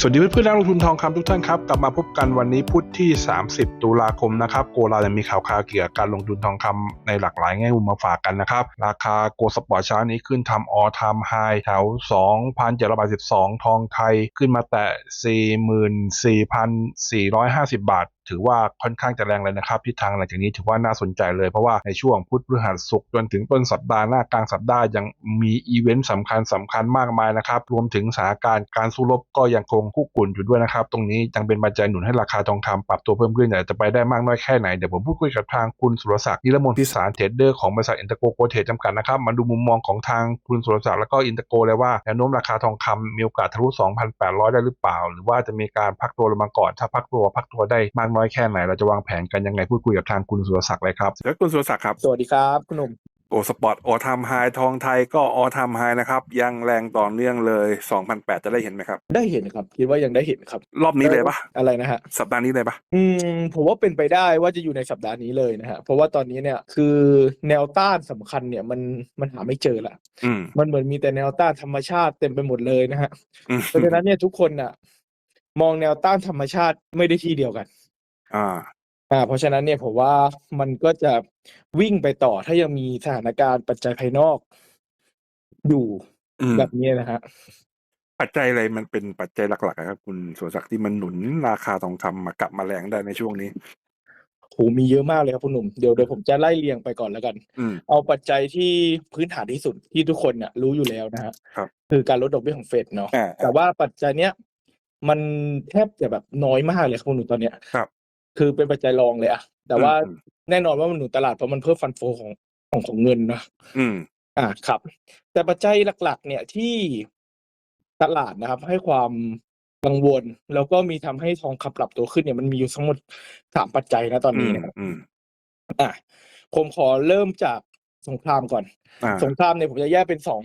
สวัสดีเพื่อนๆนักลงทุนทองคำทุกท่านครับ กลับมาพบกันวันนี้พุธที่ 30 ตุลาคมนะครับโกลาจะมีข่าวคาเกี่ยวกับการลงทุนทองคำในหลากหลายแง่มุมมาฝากกันนะครับ ราคาโกลสปอร์ตเช้านี้ขึ้นทำออทามไฮแถว 2,712 ทองไทย ขึ้นมาแตะ 44,450 บาท ถือว่าค่อนข้างจะแรงเลยนะครับทิศทางหลังจากนี้ถือว่าน่าสนใจเลยเพราะว่าในช่วงพุธพฤหัสศุกร์จนถึงต้นสัปดาห์หน้ากลางสัปดาห์ยังมีอีเวนต์สำคัญสำคัญมากมายนะครับรวมถึงสถานการณ์การสู้รบก็ยังคงคุกรุ่นอยู่ด้วยนะครับตรงนี้ยังเป็นปัจจัยหนุนให้ราคาทองคำปรับตัวเพิ่มขึ้นแต่จะไปได้มากน้อยแค่ไหนเดี๋ยวผมพูดคุยกับทางคุณสุรศักดิ์นิรมนพิสารเทรดเดอร์ของบริษัทอินเตอร์โกโกเทรดจำกัดนะครับมาดูมุมมองของทางคุณสุรศักดิ์แล้วก็อินเตอร์โกเลยว่าแนวโน้มราคาทองคำมีโอกาสทะลุ 2,800 ได้หรือเปล่า หรือว่าจะมีการพักตัวลงมาก่อนถ้าพักตัวพักตัวได้มากน้อยแค่ไหน เราจะวางแผนกันยังไงพูดคุยกับทางคุณสุรศักดิ์เลยครับแล้วคุณสุรศักดิ์ครับ สวัสดีครับคุณหนุ่มโอสปอร์ตโอทามไฮทองไทยก็ออทามไฮนะครับ ยังแรงต่อเนื่องเลย2,800จะได้เห็นไหมครับ ได้เห็นครับ คิดว่ายังได้เห็นครับ รอบนี้เลยปะอะไรนะฮะ สัปดาห์นี้เลยปะอืมผมว่าเป็นไปได้ว่าจะอยู่ในสัปดาห์นี้เลยนะฮะ เพราะว่าตอนนี้เนี่ยคือแนวต้านสำคัญเนี่ยมันมันหาไม่เจอละอืมมันเหมือนมีแต่แนวต้านธรรมชาติเต็มไปหมดเลยนะฮะอืมเพราะฉะนั้นเนี่ยทุกคนน่ะ มองแนวต้านธรรมชาติไม่ได้ที่เดียวกัน อ่า อ่า เพราะฉะนั้นเนี่ยผมว่ามันก็จะวิ่งไปต่อ ถ้ายังมีสถานการณ์ปัจจัยภายนอก อยู่ อืม แบบนี้นะฮะปัจจัยอะไรมันเป็นปัจจัยหลัก ๆ อะครับคุณสุรศักดิ์ที่มันหนุนราคาทองคำมากลับมาแรงได้ในช่วงนี้โหมีเยอะมากเลยครับคุณหนุ่ม เดี๋ยว เดี๋ยวผมจะไล่เรียงไปก่อนแล้วกัน อืม เอาปัจจัยที่พื้นฐานที่สุด ที่ทุกคนเนี่ยรู้อยู่แล้วนะฮะครับ คือการลดดอกเบี้ยของเฟดเนาะอ่าแต่ว่าปัจจัยเนี้ย มันแทบจะแบบน้อยมากเลยครับคุณหนุ่มตอนเนี้ย ครับ คือเป็นปัจจัยรองเลยอะแต่ว่าอืมแน่นอนว่ามันหนุนตลาดเพราะมันเพิ่มฟันโฟของของของเงินเนาะอืมอ่าครับ แต่ปัจจัยหลัก ๆ เนี่ยที่ตลาดนะครับ ให้ความกังวล แล้วก็มีทำให้ทองคำปรับตัวขึ้นเนี่ยมันมีอยู่ทั้งหมดสามปัจจัยนะตอนอืนี้มนะครับอืมอะผมขอเริ่มจากสงครามก่อนอ่าสงครามเนี่ยผมจะแยกเป็นสอง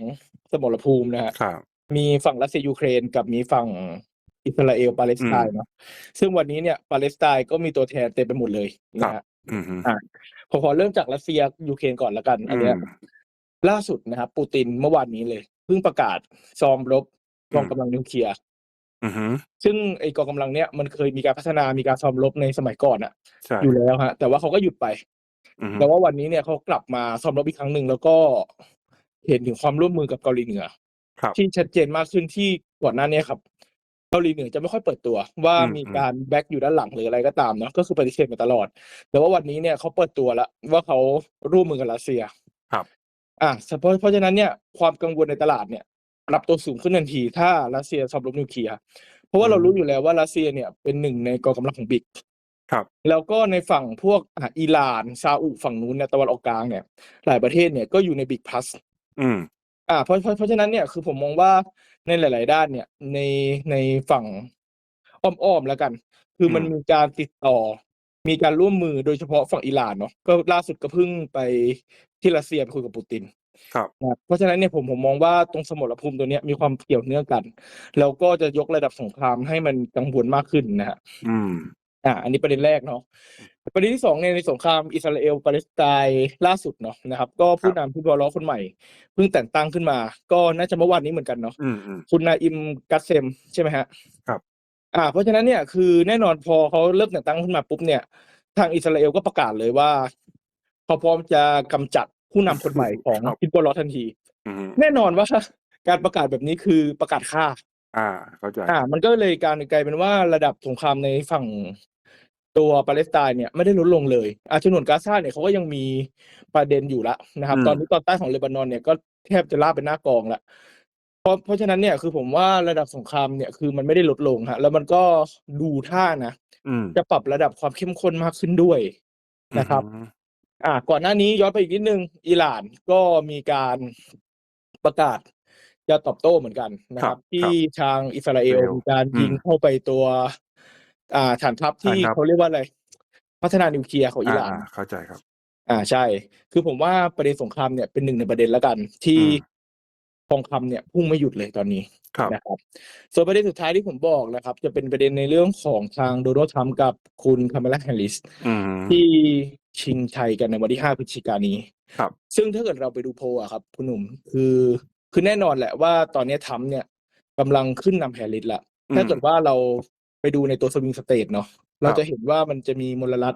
สมรภูมินะฮะครับมีฝั่งรัสเซียยูเครนกับมีฝั่ง อิสราเอลปาเลสไตน์เนาะซึ่งวันนี้เนี่ยปาเลสไตน์ก็มีตัวแทนเต็มไปหมดเลยนะฮะอืมอืมอะผมขอเริ่มจากรัสเซียยูเครนก่อนละกันอันเนี้ยอืมล่าสุดนะครับปูตินเมื่อวานนี้เลยเพิ่งประกาศซ้อมรบกองอืมกำลังนิวเคลียร์อืมซึ่งไอกองกำลังเนี้ยมันเคยมีการพัฒนามีการซ้อมรบในสมัยก่อนอะใช่อยู่แล้วฮะ แต่ว่าเขาก็หยุดไปอืมแต่ว่าวันนี้เนี่ยเขากลับมาซ้อมรบอีกครั้งหนึ่งแล้วก็เห็นถึงความร่วมมือกับเกาหลีเหนือครับที่ชัดเจนมากขึ้นที่ก่อนหน้านี้ครับเกาหลีเหนือจะไม่ค่อยเปิดตัว ว่าอืมมีการแบ็กอยู่ด้านหลังหรืออะไรก็ตามเนาะก็คือปฏิเสธมาตลอด แต่ว่าวันนี้เนี่ยเขาเปิดตัวแล้วว่าเขาร่วมมือกับรัสเซียครับอะเพราะเพราะฉะนั้นเนี่ยความกังวลในตลาดเนี่ยปรับตัวสูงขึ้นทันที ถ้ารัสเซียซ้อมรบนิวเคลียร์เพราะว่าเรารู้อยู่แล้วว่ารัสเซียเนี่ยเป็นหนึ่งในกองกำลังของบิ๊กครับแล้วก็ในฝั่งพวกอะอิหร่านซาอุฝั่งนู้นเนี่ยตะวันออกกลางเนี่ย หลายประเทศเนี่ยก็อยู่ในบิ๊กพลัสอืม อ่า เพราะ เพราะ เพราะฉะนั้นเนี่ย คือผมมองว่าในหลาย ๆ ด้านเนี่ย ใน ในฝั่งอ้อม ๆ แล้วกัน คือมันอืมมีการติดต่อ มีการร่วมมือ โดยเฉพาะฝั่งอิหร่านเนาะ ก็ล่าสุดก็เพิ่งไปที่รัสเซีย ไปคุยกับปูติน ครับนะครับ เพราะฉะนั้นเนี่ยผม ผมมองว่าตรงสมรภูมิตัวเนี้ยมีความเกี่ยวเนื่องกัน แล้วก็จะยกระดับสงครามให้มันกังวลมากขึ้นนะฮะอืม อ่าอันนี้ประเด็นแรกเนาะประเด็นที่สองเนี่ยในสงครามอิสราเอลปาเลสไตน์ล่าสุดเนาะนะครับ ก็ผู้นำผู้บอลล้อคนใหม่เพิ่งแต่งตั้งขึ้นมา ก็น่าจะเมื่อวานนี้เหมือนกันเนาะอืมอืมคุณนาอิมกัสเซมใช่ไหมฮะครับ อ่า เพราะฉะนั้นเนี่ยคือแน่นอนพอเขาเริ่มแต่งตั้งขึ้นมาปุ๊บเนี่ย ทางอิสราเอลก็ประกาศเลยว่าเขาพร้อมจะกำจัดผู้นำคนใหม่ของครับฮิซบอลลอทันทีอืมแน่นอนว่าการประกาศแบบนี้คือประกาศฆ่าอ่าเข้าใจอ่า มันก็เลยการกลายเป็นว่าระดับสงครามในฝั่ง ตัวปาเลสไตน์เนี่ยไม่ได้ลดลงเลยอาชนวนกาซาเนี่ยเขาก็ยังมีประเด็นอยู่ละนะครับอืมตอนนี้ตอนใต้ของเลบานอนเนี่ยก็แทบจะลาบเป็นหน้ากองละเพราะเพราะฉะนั้นเนี่ยคือผมว่าระดับสงครามเนี่ยคือมันไม่ได้ลดลงฮะแล้วมันก็ดูท่านะอืมจะปรับระดับความเข้มข้นมากขึ้นด้วยนะครับอืมอ่า ก่อนหน้านี้ย้อนไปอีกนิดนึงอิหร่านก็มีการประกาศจะตอบโต้เหมือนกันนะครับ ที่ทางอิสราเอลมีการยิงเข้าไปตัว อ่าฐานทัพที่เขาเรียกว่าอะไร พัฒนานิวเคลียร์ของอิหร่าน อ่าเข้าใจครับ อ่าใช่ คือผมว่าประเด็นสงครามเนี่ยเป็นหนึ่งในประเด็นแล้วกัน ที่อืม ทองคำเนี่ยพุ่งไม่หยุดเลยตอนนี้ครับ นะครับ ส่วนประเด็นสุดท้ายที่ผมบอกนะครับ จะเป็นประเด็นในเรื่องของทางโดนัลด์ทรัมป์กับคุณคามาลาแฮร์ริส อืม ที่ชิงชัยกันในวันที่ 5 พฤศจิกายนนี้ครับ ซึ่งถ้าเกิดเราไปดูโพลอะครับ คุณหนุ่ม คือคือแน่นอนแหละว่าตอนนี้ทรัมป์เนี่ยกำลังขึ้นนำแฮร์ริสละ ถ้าเกิดว่าเรา ไปดูในตัวสวิงสเตทเนาะเราจะเห็นว่ามันจะมีมลรัฐ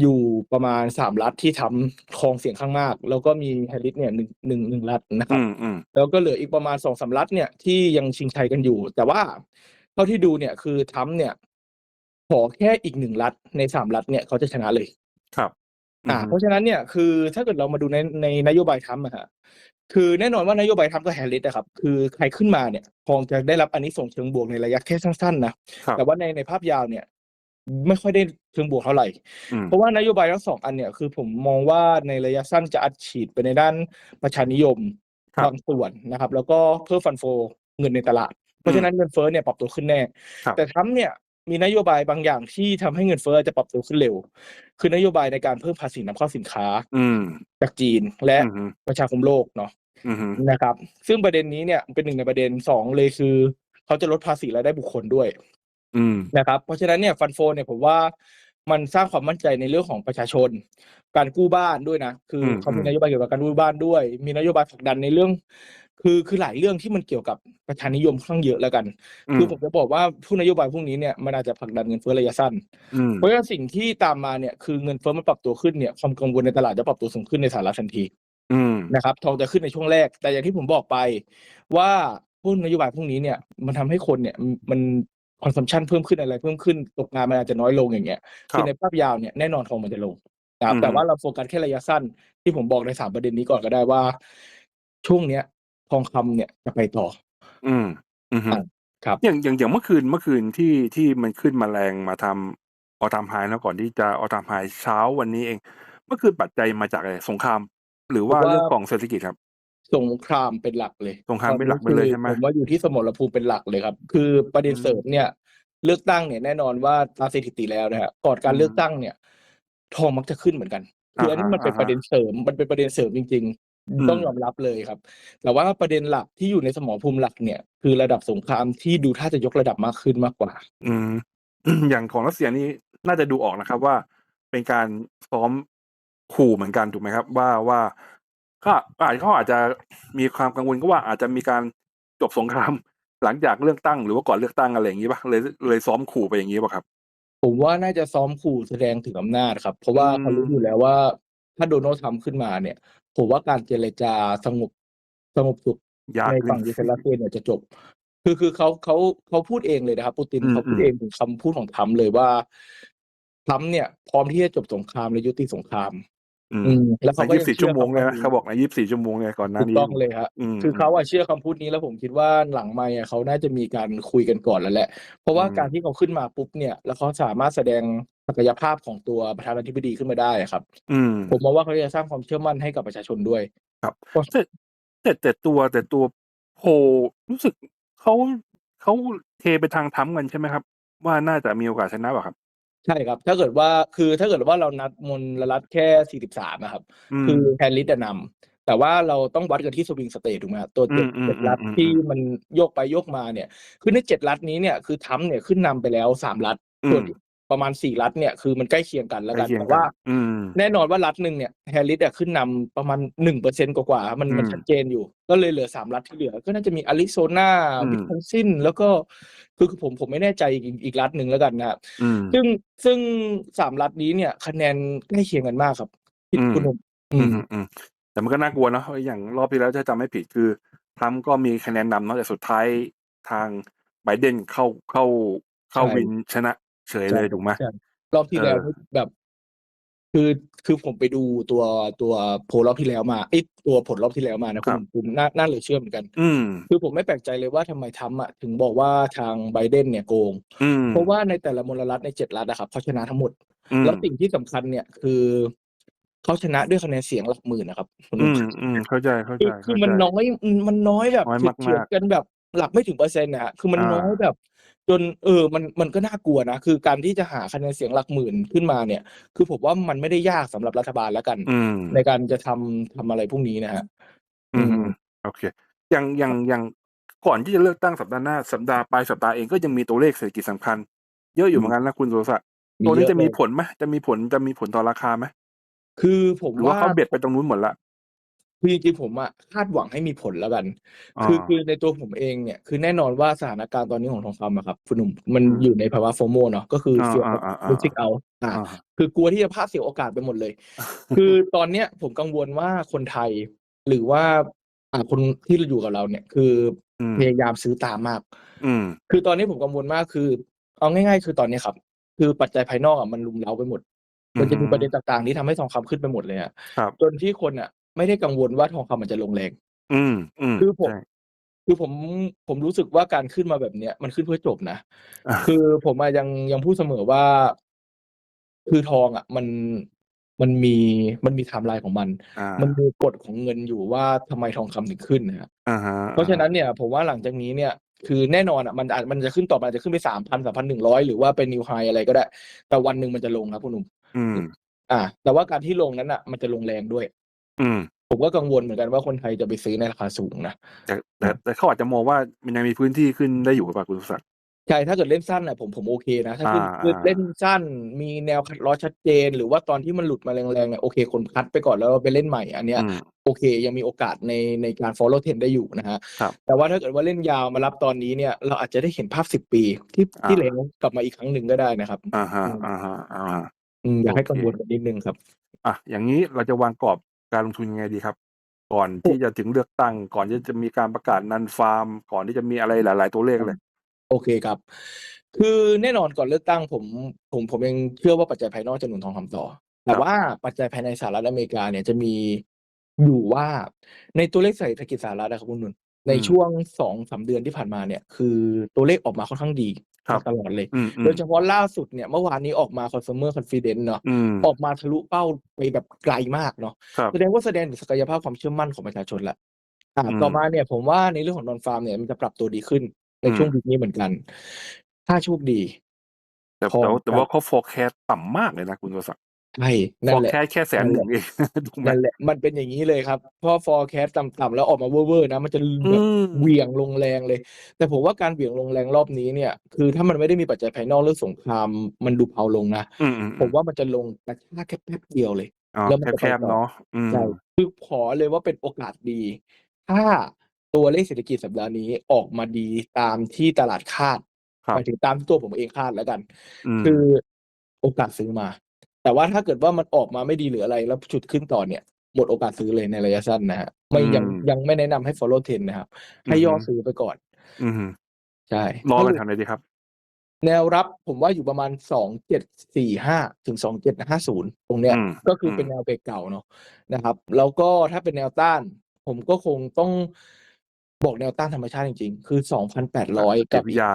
อยู่ประมาณสามรัฐที่ทำครองเสียงข้างมาก แล้วก็มีแฮร์ริสเนี่ยหนึ่งหนึ่งหนึ่งรัฐนะครัอืบมอืมแล้วก็เหลืออีกประมาณสองสามรัฐเนี่ยที่ยังชิงชัยกันอยู่ แต่ว่าเท่าที่ดูเนี่ยคือทรัมป์เนี่ย ขอแค่อีกหนึ่งรัฐในสามรัฐเนี่ยเขาจะชนะเลยครับ อ่า เพราะฉะนั้นเนี่ยคือถ้าเกิดเรามาดูในในนโยบายทรัมป์อะฮะ คือแน่นอนว่านโยบายทรัมป์กับแฮร์ริสนะครับ คือใครขึ้นมาเนี่ยคงจะได้รับอันนี้ส่งส์เชิงบวกในระยะแค่สั้นๆนะครับแต่ว่าในในภาพยาวเนี่ย ไม่ค่อยได้เชิงบวกเท่าไหร่อืมเพราะว่านโยบายทั้งสองอันเนี่ยคือผมมองว่าในระยะสั้นจะอัดฉีดไปในด้านประชานิยมครับบางส่วนนะครับ แล้วก็เพิ่มฟันโฟเงินในตลาด เพราะฉะนั้นเงินเฟ้อเนี่ยปรับตัวขึ้นแน่ครับแต่ทรัมป์เนี่ย มีนโยบายบางอย่างที่ทำให้เงินเฟ้อจะปรับตัวขึ้นเร็ว คือนโยบายในการเพิ่มภาษีนำเข้าสินค้า อืมจากจีนและอืมประชาคมโลกเนาะอืมนะครับ ซึ่งประเด็นนี้เนี่ยเป็นหนึ่งในประเด็นสองเลยคือ เขาจะลดภาษีรายได้บุคคลด้วยอืมนะครับ เพราะฉะนั้นเนี่ยฟันโฟเนี่ยผมว่ามันสร้างความมั่นใจในเรื่องของประชาชน การกู้บ้านด้วยนะ คืออมเขามีอืมนโยบายเกี่ยวกับการกู้บ้านด้วย มีนโยบายผลักดันในเรื่อง คือคือหลายเรื่องที่มันเกี่ยวกับประชานิยมค่อนข้างเยอะแล้วกัน คือผมจะบอกว่าผู้นโยบายพวกนี้เนี่ยมันอาจจะผลักดันเงินเฟ้อระยะสั้นอืมเพราะฉะนั้นสิ่งที่ตามมาเนี่ยคือเงินเฟ้อมันปรับตัวขึ้นเนี่ยความกังวลในตลาดจะปรับตัวสูงขึ้นในสหรัฐทันทีอืมนะครับทองจะขึ้นในช่วงแรก แต่อย่างที่ผมบอกไปว่าพวกนโยบายพวกนี้เนี่ยมันทำให้คนเนี่ยมันคอนซัมชันเพิ่มขึ้นอะไรเพิ่มขึ้นตกงานมันอาจจะน้อยลงอย่างเงี้ยครัคือบในภาพยาวเนี่ยแน่นอนทองมันจะลงนะครับอืมแต่ว่าเราโฟกัสแค่ระยะสั้นที่ผมบอกในสามประเด็นนี้ก่อนก็ได้ว่า ช่วงเนี้ย ทองคำเนี่ยจะไปต่อ อืม อืมอะครับ อย่างอย่างอย่างเมื่อคืนเมื่อคืนที่ที่มันขึ้นมาแรงมาทำออทามไฮนะก่อนที่จะออทามไฮเช้าวันนี้เอง เมื่อคืนปัจจัยมาจากอะไรสงคราม หรือว่าผมว่าเรื่องของเศรษฐกิจครับ สงครามเป็นหลักเลย สงครามเป็นหลักตอไปเลยใช่ไหมผมว่าอยู่ที่สมรภูมิเป็นหลักเลยครับ คือประเด็นอืมเสริมเนี่ยเลือกตั้งเนี่ยแน่นอนว่าตามสถิติแล้วนะฮะก่อนการอืมเลือกตั้งเนี่ย ทองมักจะขึ้นเหมือนกัน คืออันนี้อ่าฮะมันเป็นอ่าฮะประเด็นเสริมมันเป็นประเด็นเสริมจริงอืมๆ ต้องยอมรับเลยครับ แต่ว่าประเด็นหลักที่อยู่ในสมรภูมิหลักเนี่ย คือระดับสงครามที่ดูท่าจะยกระดับมากขึ้นมากกว่า อืมอย่างของรัสเซียนี่น่าจะดูออกนะครับว่า เป็นการซ้อมขู่เหมือนกันถูกไหมครับ ว่าว่าก็อาจเขาอาจจะมีความกังวลก็ว่าอาจจะมีการจบสงครามหลังจากเลือกตั้งหรือว่าก่อนเลือกตั้งอะไรอย่างนี้ป่ะเลยเลยซ้อมขู่ไปอย่างนี้ป่ะครับ ผมว่าน่าจะซ้อมขู่แสดงถึงอำนาจครับ เพราะว่าอืมเขารู้อยู่แล้วว่าถ้าโดนัลด์ทรัมป์ขึ้นมาเนี่ย ผมว่าการเจรจาสงบสงบสุขยากในขึ้นฝั่งยูเครนรัสเซียเนี่ยจะจบ คือคือเขาเขาเขาพูดเองเลยนะครับปูตินอืมเขาพูดอืมเองถึงคำพูดของทรัมป์เลยว่าทรัมป์เนี่ย พร้อมที่จะจบสงครามและยุติสงครามอืมอืมแล้วในเขาก็ยี่ยัสิบสี่ชั่วโมงเลยนะชื่อเขาบอกในยี่สิบสี่ชั่วโมงเลยก่อนหน้าถูกนี้ต้องเลยครับอืมคือเขาอะเชื่อคำพูดนี้แล้วผมคิดว่าหลังไม่อะเขาน่าจะมีการคุยกันก่อนแล้วแหละ เพราะว่าอืมการที่เขาขึ้นมาปุ๊บเนี่ย แล้วเขาสามารถแสดง ศักยภาพของตัวประธานาธิบดีขึ้นมาได้อะครับ อืม ผมมองว่าเขาจะสร้างความเชื่อมั่นให้กับประชาชนด้วย ครับเพราะแต่แต่แต่ตัวแต่ตัวโพลรู้สึกเขาเขาเทไปทางทำกันใช่ไหมครับ ว่าน่าจะมีโอกาสชนะเปล่าครับ ใช่ครับ ถ้าเกิดว่าคือถ้าเกิดว่าเรานัดมลรัฐแค่43นะครับอืมคือแฮร์ริสจะนำแต่ว่าเราต้องวัดกันที่สวิงสเตทถูกไหมครับตัวเจ็ดอืมอืมเจ็ดรัฐอืมที่มันโยกไปโยกมาเนี่ย คือในเจ็ดรัฐนี้เนี่ยคือทรัมป์เนี่ยขึ้นนำไปแล้วสามรัฐอืมส่วนอีก ประมาณสี่รัฐเนี่ยคือมันใกล้เคียงกันแล้วใกล้กันเคียงแต่กันว่าอืมแน่นอนว่ารัฐหนึ่งเนี่ยแฮร์ริสอะขึ้นนำประมาณหนึ่งเปอร์เซ็นกว่าๆมันมันอืมชัดเจนอยู่ ก็เลยเหลือสามรัฐที่เหลือ ก็น่าจะมีอาริโซนาอืมวิสคอนซินแล้วก็คือคือผมผมไม่แน่ใจอีกอีกรัฐหนึ่งแล้วกันนะครับอืมซึ่งซึ่งสามรัฐนี้เนี่ยคะแนนใกล้เคียงกันมากครับพี่อืมคุณหนุ่มอือืมมอืมแต่มันก็น่ากลัวเนอะอย่างรอบที่แล้วถ้าจำไม่ผิดคือทรัมป์ก็มีคะแนนนำเนาะแต่สุดท้ายทางไบเดนเข้าเข้าเข้าใช่วินชนะ เฉยเลยถูกไหมใช่รอบที่เออแล้วนี่แบบ คือคือผมไปดูตัวตัวโพลรอบที่แล้วมาไอยตัวผลรอบที่แล้วมานะคุณหนุ่มคุณน่าน่าเหลือเชื่อเหมือนกัน อืมคือผมไม่แปลกใจเลยว่าทำไมทำอะถึงบอกว่าทางไบเดนเนี่ยโกงอืมเพราะว่าในแต่ละมลรัฐในเจ็ดรัฐอะครับเขาชนะทั้งหมดอืมแล้วสิ่งที่สำคัญเนี่ยคือเขาชนะด้วยคะแนนเสียงหลักหมื่นนะครับคุณหอืนุ่มมอืมเข้าใจเข้าคืใจอคือเข้ามันใจน้อยมันน้อยแบบน้อยเฉียดมากๆๆกันแบบหลักไม่ถึงเปอร์เซ็นต์นะฮะคือมันอ่าน้อยแบบ จนเออมันมันก็น่ากลัวนะคือการที่จะหาคะแนนเสียงหลักหมื่นขึ้นมาเนี่ย คือผมว่ามันไม่ได้ยากสำหรับรัฐบาลแล้วกันอืมในการจะทำทำอะไรพวกนี้นะฮะอืมอืมโอเคอย่างอย่างอย่างก่อนที่จะเลือกตั้งสัปดาห์หน้าสัปดาห์ปลายสัปดาห์เองก็ยังมีตัวเลขเศรษฐกิจสำคัญ เยอะอยู่เหมือนกันนะคุณสุรศักดิ์ตัวนี้เยอจะมีเลยผลไหมจะมีผลจะมีผลต่อราคาไหมคือผมหรือว่าว่าเขาเบ็ดไปตรงนู้นหมดละ คือจริงๆผมอะคาดหวังให้มีผลแล้วกัน อ่า คือคือในตัวผมเองเนี่ย คือแน่นอนว่าสถานการณ์ตอนนี้ของทองคำอะครับคุณหนุ่มมันอืม อยู่ในภาวะโฟโมเนาะก็คืออ่าเฟียอ่าอ่าอ่าลูซิกเอาอ่า อ่า คือกลัวที่จะพลาดเสียโอกาสไปหมดเลย คือตอนเนี้ยผมกังวลว่าคนไทย หรือว่าอ่าคนที่อยู่กับเราเนี่ย คืออืม พยายามซื้อตามมาก อืม คือตอนนี้ผมกังวลมากคือ เอาง่าย ๆ คือตอนนี้ครับ คือปัจจัยภายนอกอะมันลุมเล้าไปหมดมันจะมีประเด็นต่างๆที่ทำให้ทองคำขึ้นไปหมดเลยอะครับ จนที่คนอะ ไม่ได้กังวลว่าทองคำมันจะลงแรง อืม อืมคือผม ใช่ คือผมผมรู้สึกว่าการขึ้นมาแบบเนี้ย มันขึ้นเพื่อจบนะอ่าคือผมอะยังยังพูดเสมอว่า คือทองอะมัน มันมี มันมีไทม์ไลน์ของมันอ่ามันมีกฎของเงินอยู่ว่า ทำไมทองคำถึงขึ้นนะครับอ่าฮะ เพราะฉะนั้นเนี่ย ผมว่าหลังจากนี้เนี่ย คือแน่นอนอะมันอาจ มันจะขึ้นต่อไป อาจจะขึ้นไปสามพันสามพันหนึ่งร้อยหรือว่าเป็นนิวไฮอะไรก็ได้ แต่วันหนึ่งมันจะลงครับคุณหนุ่ม อืมอ่าแต่ว่าการที่ลงนั้นอะ มันจะลงแรงด้วย อืมผมก็กังวลเหมือนกันว่าคนไทยจะไปซื้อในราคาสูงนะแต่แต่แต่เขาอาจจะมองว่ามันยังมีพื้นที่ขึ้นได้อยู่หรือเปล่าคุณสุศักดิ์ใช่ถ้าเกิดเล่นสั้นอะผมผมโอเคนะ ถ้าขึ้นอ่าคืออ่าเล่นสั้นมีแนวคัดล้อชัดเจน หรือว่าตอนที่มันหลุดมาแรงๆเนี่ยโอเคคนคัดไปก่อนแล้วเราไปเล่นใหม่อันเนี้ยอืมโอเค ยังมีโอกาสในในการ follow trend ได้อยู่นะฮะครับแต่ว่าถ้าเกิดว่าเล่นยาวมารับตอนนี้เนี่ย เราอาจจะได้เห็นภาพสิบปีที่อ่าที่เหลวกลับมาอีกครั้งหนึ่งก็ได้นะครับอ่าฮะอืมอ่าฮะอ่าฮะอืมอยากให้โอเคกังวลกันนิดนึงครับอะอย่างนี้เราจะวางกรอบ การลงทุนยังไงดีครับ ก่อนที่จะถึงเลือกตั้ง ก่อนที่จะมีการประกาศนันฟาร์ม ก่อนที่จะมีอะไรหลาย ๆ ตัวเลขเลย โอเคครับ คือแน่นอนก่อนเลือกตั้งผม ผมผมยังเชื่อว่าปัจจัยภายนอกจะหนุนทองคำต่อ แต่ว่าปัจจัยภายในสหรัฐอเมริกาเนี่ยจะมีอยู่ว่าในตัวเลขเศรษฐกิจสหรัฐนะครับคุณนุน ในอืมช่วงสองสามเดือนที่ผ่านมาเนี่ย คือตัวเลขออกมาค่อนข้างดีครับตลอดเลยอืมอืมโดยเฉพาะล่าสุดเนี่ยเมื่อวานนี้ออกมา consumer confidence เนาะอืมออกมาทะลุเป้าไปแบบไกลมากเนาะครับแสดงว่าแสดงถึงศักยภาพความเชื่อมั่นของประชาชนละอ่าอืมต่อมาเนี่ยผมว่าในเรื่องของนอนฟาร์มเนี่ยมันจะปรับตัวดีขึ้นในอืมช่วงวีคนี้เหมือนกัน ถ้าโชคดีแต่ทองแต่ว่าแต่ว่าครับเขา forecast ต่ำมากเลยนะคุณสุศักดิ์ ใช่นั่นแหละ forecast แค่แสนหนึ่งเองถูกไหมนั่นแหละมันเป็นอย่างนี้เลยครับเพราะ forecast ต่ำๆแล้วออกมาเวอร์ๆนะมันจะอืแบบมเหวี่ยงลงแรงเลย แต่ผมว่าการเหวี่ยงลงแรงรอบนี้เนี่ย คือถ้ามันไม่ได้มีปัจจัยภายนอกเรื่องสงครามมันดูเผาลงนะอืมอืมผมว่ามันจะลงกระชากแค่แป๊บเดียวเลย อ๋อแล้วมันจะแคไปบต่อ ๆเนาะอืม ใช่คือขอเลยว่าเป็นโอกาสดี ถ้าตัวเลขเศรษฐกิจสัปดาห์นี้ออกมาดีตามที่ตลาดคาดครับ หมายถึงตามที่ตัวผมเองคาดแล้วกันอืมคือโอกาสซื้อมา แต่ว่าถ้าเกิดว่ามันออกมาไม่ดีหรืออะไรแล้วจุดขึ้นต่อเนี่ย หมดโอกาสซื้อเลยในระยะสั้นนะฮะไม่ยังอืมยังไม่แนะนำให้ follow trend นะครับ ให้ย่อซื้อไปก่อน อืมใช่รอถ้าไปทำอะไรดีครับ แนวรับผมว่าอยู่ประมาณสองเจ็ดสี่ห้าถึงสองเจ็ดห้าศูนย์ตรงเนี้ยอืมก็คืออมเป็นแนวเบรกเก่าเนาะนะครับ แล้วก็ถ้าเป็นแนวต้าน ผมก็คงต้องบอกแนวต้านธรรมชาติจริง ๆ คือสองพันแปดร้อยจิกัตบวิทยา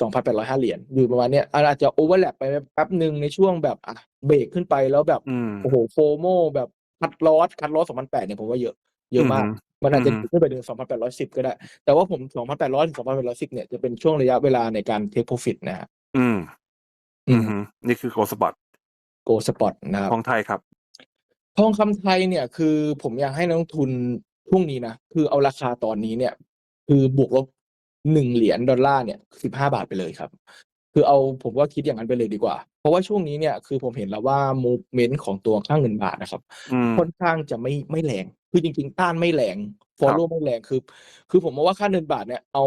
สองพันแปดร้อยห้าเหรียญอยู่ประมาณเนี้ยอาจจะโอเวอร์แลปไปแป๊บหนึ่งในช่วงแบบอะเบรกขึ้นไปแล้วแบบอืมโอ้โหโฟโมแบบคัดลอสคัดลอสสองพันแปดเนี่ยผมว่าเยอะเยอะมากอืมมันอาจจะอืมขึ้นไปถึงสองพันแปดร้อยสิบก็ได้ แต่ว่าผมสองพันแปดร้อยถึงสองพันแปดร้อยสิบเนี่ยจะเป็นช่วงระยะเวลาในการเทคโปรฟิตนะฮะอืม อือืมมนี่คือโกลสปอตโกสปอตนะครับของไทยครับทองคำไทยเนี่ยคือผมอยากให้นักลงทุนช่วงนี้นะคือเอาราคาตอนนี้เนี่ย คือบวกลบ หนึ่งเหรียญดอลลาร์เนี่ยสิบห้าบาทไปเลยครับ คือเอาผมว่าคิดอย่างนั้นไปเลยดีกว่า เพราะว่าช่วงนี้เนี่ยคือผมเห็นแล้วว่า movement ของตัวค่างเงินบาทนะครับอืมค่อนข้างจะไม่ไม่แรง คือจริง ๆ ต้านไม่แรง follow ไม่แรงคือ คือผมมองว่าค่าเงินบาทเนี่ยเอา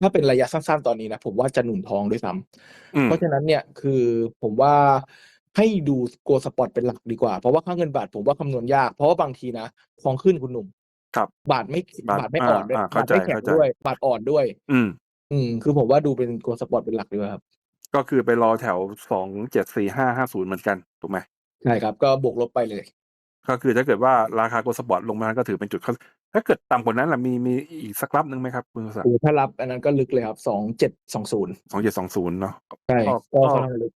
ถ้าเป็นระยะสั้นๆตอนนี้นะผมว่าจะหนุนทองด้วยซ้ำอืมเพราะฉะนั้นเนี่ยคือผมว่าให้ดูโกลสปอตเป็นหลักดีกว่า เพราะว่าค่าเงินบาทผมว่าคำนวณยาก เพราะว่าบางทีนะทองขึ้นคุณหนุ่ม ครับบาทไม่บาทบาทไม่อ่อนด้วยอ่าอ่าบาเข้าทใจไม่แข็งเข้าใจ ด้วย บาทอ่อนด้วย อืม อืม คือผมว่าดูเป็นโกลสปอตเป็นหลักดีกว่าครับ ก็คือไปรอแถวสองเจ็ดสี่ห้าห้าศูนย์เหมือนกันถูกไหมใช่ครับ ก็บวกลบไปเลย ก็คือถ้าเกิดว่าราคาโกลสปอร์ตลงมาก็ถือเป็นจุดเข้าถ้าเกิดต่ำกว่านั้นล่ะมีมีอีกสักรับหนึ่งไหมครับคุณสุศักดิ์โอ้ถ้ารับอันนั้นก็ลึกเลยครับสองเจ็ดสองศูนย์สองเจ็ดสองศูนย์เนาะ ใช่ก็ก็ ก็ค่อนข้างลึก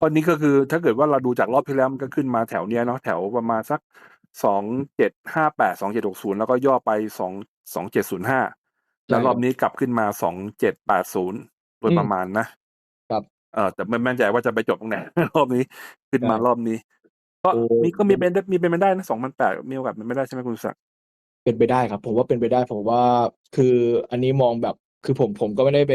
ตอนนี้ก็คือถ้าเกิดว่าเราดูจากรอบที่แล้วมันก็ขึ้นมาแถวเนี้ยเนาะแถวประมาณสัก สองเจ็ดห้าแปดสองเจ็ดหกศูนย์แล้วก็ย่อไปสองสองเจ็ดศูนย์ห้าแล้วรอบนี้กลับขึ้นมาสองเจ็ดแปดศูนย์โดยประมาณนะครับเออแต่ไม่แน่ใจว่าจะไปจบตรงไหนรอบนี้ขึ้นมารอบนี้ ก็โอ้มีก็มีเป็นได้มีเป็นไปได้นะสองพันแปดมีโอกาสเป็นไปได้ใช่ไหมคุณสุศักดิ์เป็นไปได้ครับ ผมว่าเป็นไปได้ผมว่าคืออันนี้มองแบบคือผมผมก็ไม่ได้ไป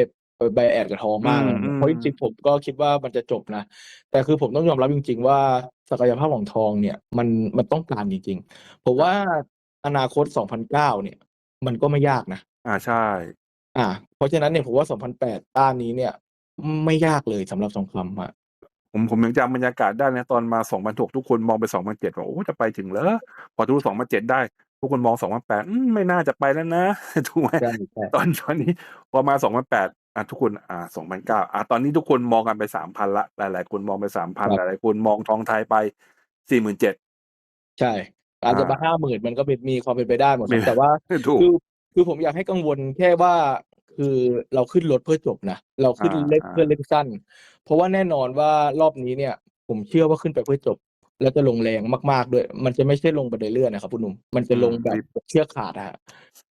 ไปแอดกับทองมากนะเพราะจริงๆผมก็คิดว่ามันจะจบนะ แต่คือผมต้องยอมรับจริง ๆ ว่าศักยภาพของทองเนี่ย มันมันต้องการจริงๆผมว่าอนาคต 2009 เนี่ย มันก็ไม่ยากนะ อ่าใช่ อ่า เพราะฉะนั้นเนี่ยผมว่า 2008 ต้านนี้เนี่ย ไม่ยากเลยสำหรับทองคำอะผมผมยังจำบรรยากาศได้นะตอนมา 2006 ทุกคนมองไป 2007บอกโอ้จะไปถึงเหรอพอทุก2007 ได้ทุกคนมอง 2008อืมไม่น่าจะไปแล้วนะถูกไหมใช่ใช่ตอนตอนนี้พอมา 2008 อะ ทุกคน อ่า2009อะตอนนี้ทุกคนมองกันไป 3,000ละหลาย ๆ คนมองไป 3,000หลาย ๆ คนมองทองไทยไป 47,000 ใช่อาจจะอ่ามา50,000 มันก็เป็น มีความเป็นไปได้หมดคมีรับแต่ว่า ถูกคือคือผมอยากให้กังวลแค่ว่า คือเราขึ้นรถเพื่อจบนะ เราขึ้นอ่าเล่นอ่าเพื่อเล่นสั้น เพราะว่าแน่นอนว่ารอบนี้เนี่ย ผมเชื่อว่าขึ้นไปเพื่อจบ แล้วจะลงแรงมาก ๆ ด้วย มันจะไม่ใช่ลงบันไดเลื่อนนะครับคุณหนุ่ม มันจะลงแบบเชือกขาดอะฮะแต่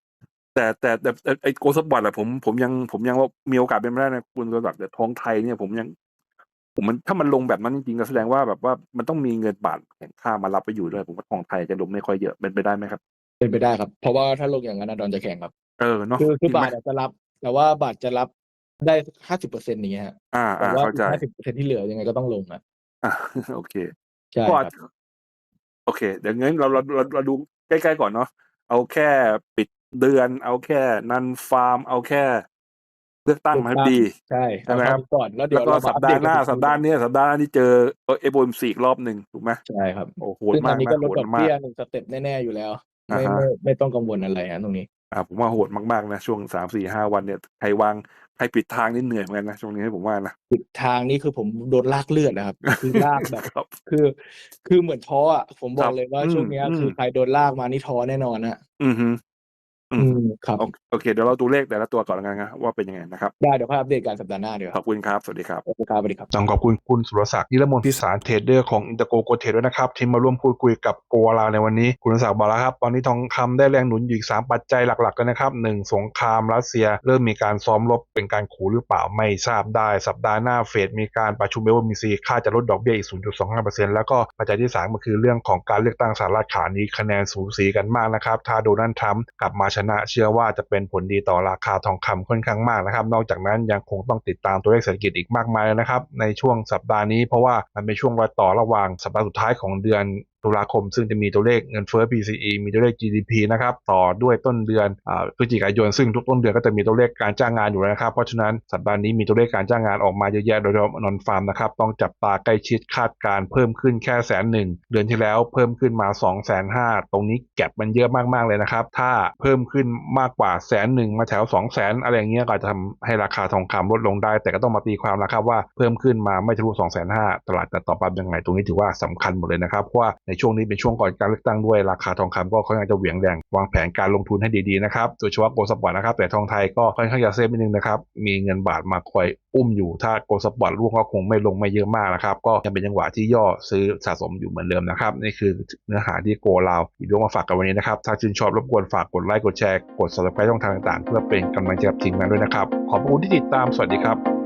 แต่แต่แต่ไอ้โกลสปอร์ตอะผมผมยังผมยังว่ามีโอกาสเป็นไปได้นะคุณระดับแต่ทองไทยเนี่ยผมยัง ผมมันถ้ามันลงแบบนั้นจริงๆก็แสดงว่าแบบว่ามันต้องมีเงินบาทแข่งค่ามารับไปอยู่ด้วยผมว่าทองไทยจะลงไม่ค่อยเยอะเป็นไปได้ไหมครับ เป็นไปได้ครับ เพราะว่าถ้าลงอย่างนั้นอะดอนจะแข่งครับเออเนาะคือคือจริงไหมบาทอาจจะรับ แต่ว่าบาทจะรับได้ห้าสิบเปอร์เซ็นต์นี้ยฮะอ่าแต่อ่าว่าเข้าใจห้าสิบเปอร์เซ็นที่เหลือยังไงก็ต้องลงอะอ่าโอเคใช่ก็คอารัจบโอเค เดี๋ยวงั้นเราเราเราเราดูใกล้ๆก่อนเนาะเอาแค่ปิด เดือนเอาแค่นันฟาร์มเอาแค่ เลือกตั้งมาให้ดีใช่ใช่ไหมครับเอาเท่านี้ก่อนแล้วเดี๋แล้ยววก็เราสัมาปดาห์หน้าอัปเตกัสัปดาห์เนี้ยสัปดาห์หน้าที่เจอเอฟโอเอ็มซีอีกรอบหนึ่งถูกไหมใช่ครับโอ้โหโหดซึ่งตอมานกนี้นะก็ลดโหดดอกมาเบี้กยหนึ่งสเต็ปแน่ๆอยู่แล้วอ่าไม่ฮะไม่ไม่ต้องกังวลอะไรฮะตรงนี้อ่าผมว่าโหดมากๆนะช่วงสามสี่ห้าวันเนี่ยใครวางใครปิดทางนี่เหนื่อยเหมือนกันนะช่วงนี้ให้ผมว่านะปิดทางนี่คือผมโดนลากเลือดนะครับคือลากแบบครับคือ คือเหมือนท้ออะผมบคอรักบเลยว่าอืมช่วงเนี้ยอืมคือใครโดนลากมานี่ท้อแน่นอนนะอือฮึ อืมอืมครับโอโอเคเดี๋ยวเราดูเลขแต่ละตัวก่อนแล้วกันนะว่าเป็นยังไงนะครับได้เดี๋ยวค่อยอัปเดตการสัปดาห์หน้าเดี๋ยวขอบคุณครับ สวัสดีครับขอบคุณครับสวัสดีครับต้องขอบคุณคุณสุรศักดิ์นิรมนพิสารเทรดเดอร์ของอินเตอร์โกโกเทรดด้วยนะครับที่มาร่วมพูดคุยกับโกวาลาในวันนี้ คุณสุรศักดิ์บอกแล้วครับ ตอนนี้ทองคำได้แรงหนุนอยู่อีก 3 ปัจจัยหลักๆกันนะครับ 1. สงครามรัสเซีย เริ่มมีการซ้อมรบเป็นการขู่หรือเปล่าไม่ทราบได้ สัปดาห์หน้าเฟดมีการประชุมเอ m มีซีค่าจะลดดอกเบี้ยอีก 0.25%แล้วก็ปัจจัยที่3ก็คือเรื่องของการเลือกตั้งสหรัฐขานี้คะแนนสูสีกันมากนะครับถ้าโดนัลด์ทรัมป์กลับมาชนะเชื่อว่าจะเป็นผลดีต่อราคาทองคำค่อนข้างมากนะครับ นอกจากนั้นยังคงต้องติดตามตัวเลขเศรษฐกิจอีกมากมายเลยนะครับ ในช่วงสัปดาห์นี้เพราะว่ามันเป็นช่วงรอยต่อระหว่างสัปดาห์สุดท้ายของเดือน ตุลาคม ซึ่งจะมีตัวเลขเงินเฟ้อ PCE มีตัวเลข GDP นะครับต่อด้วยต้นเดือนพฤศจิกายน ซึ่งทุกต้นเดือนก็จะมีตัวเลขการจ้างงานอยู่แล้วนะครับ เพราะฉะนั้นสัปดาห์นี้มีตัวเลขการจ้างงานออกมาเยอะแยะโดยเฉพาะนอนฟาร์มนะครับต้องจับตาใกล้ชิดคาดการเพิ่มขึ้นแค่แสนหนึ่งเดือนที่แล้วเพิ่มขึ้นมา2องแสนห้าตรงนี้แก็บมันเยอะมากๆเลยนะครับถ้าเพิ่มขึ้นมากกว่าแสนหนึ่งมาแถว2องแสนอะไรอย่างเงี้ยก็จะทำให้ราคาทองคำลดลงได้ แต่ก็ต้องมาตีความนะครับว่าเพิ่มขึ้นมาไม่ทะลุ2องแสนห้าตลาดจะตอบรับยังไงตรงนี้ถือว่าสำคัญหมดเลยนะครับเพราะว่าในในช่วงนี้เป็นช่วงก่อนการเลือกตั้งด้วยราคาทองคำก็ค่อนข้างจะเหวี่ยงแรงวางแผนการลงทุนให้ดีๆนะครับโดยเฉพาะโกลสปอร์ตนะครับแต่ทองไทยก็ค่อนข้างจะเซฟนิดนึงนะครับมีเงินบาทมาคอยอุ้มอยู่ถ้าโกลสปอร์ตร่วงก็คงไม่ลงไม่เยอะมากนะครับก็ยังเป็นจังหวะที่ย่อซื้อสะสมอยู่เหมือนเดิมนะครับนี่คือเนื้อหาที่โกลาอีกยกมาฝากกันวันนี้นะครับถ้าชื่นชอบรบกวนฝากกดไลค์กดแชร์กด subscribe ช่องทางต่างๆ เพื่อเป็นกำลังใจกับทีมงานด้วยนะครับขอบคุณที่ติดตามสวัสดีครับ